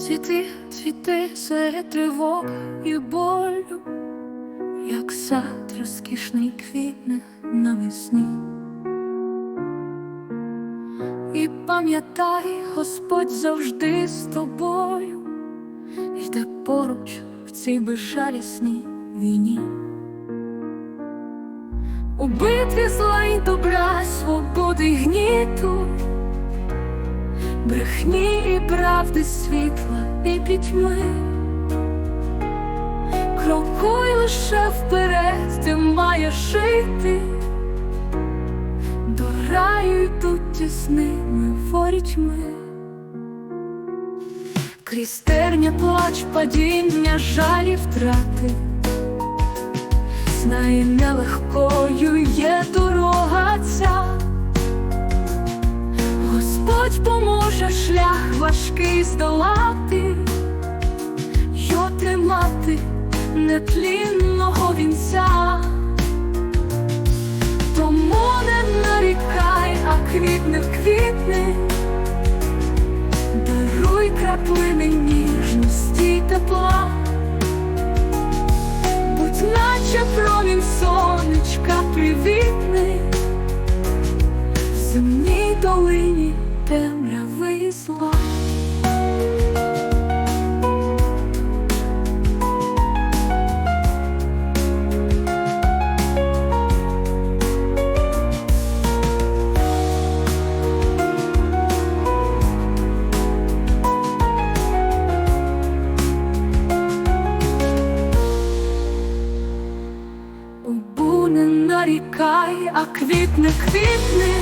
Цвіти, цвіти серед тривог і болю, як сад розкішний квітне навесні. І пам'ятай, Господь завжди з тобою, йде поруч в цій безжалісній війні. У битві зла й добра, свободи гніту, брехні і правди світла і пітьми. Крокуй лише вперед, ти маєш жити, до раю йдуть тісними ворітьми. Крізь терня плач, падіння, жалі втрати. Знає, нелегкою є дорога ця. Важкий здолати, й отримати нетлінного вінця. Тому не нарікай, а квітне квітне, даруй краплини ніжності й зла. Бу не нарікай, а квітне квітне,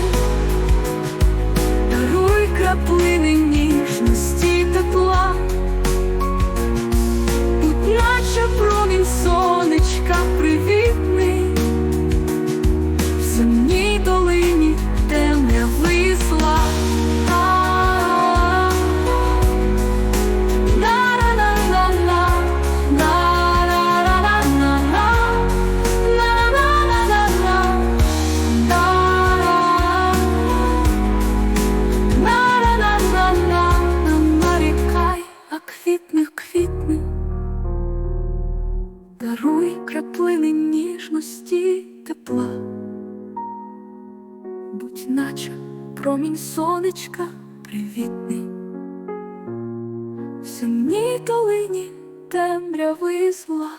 даруй краплини ніжності тепла, будь наче промінь сонечка привітний, в сумній долині темряви зла.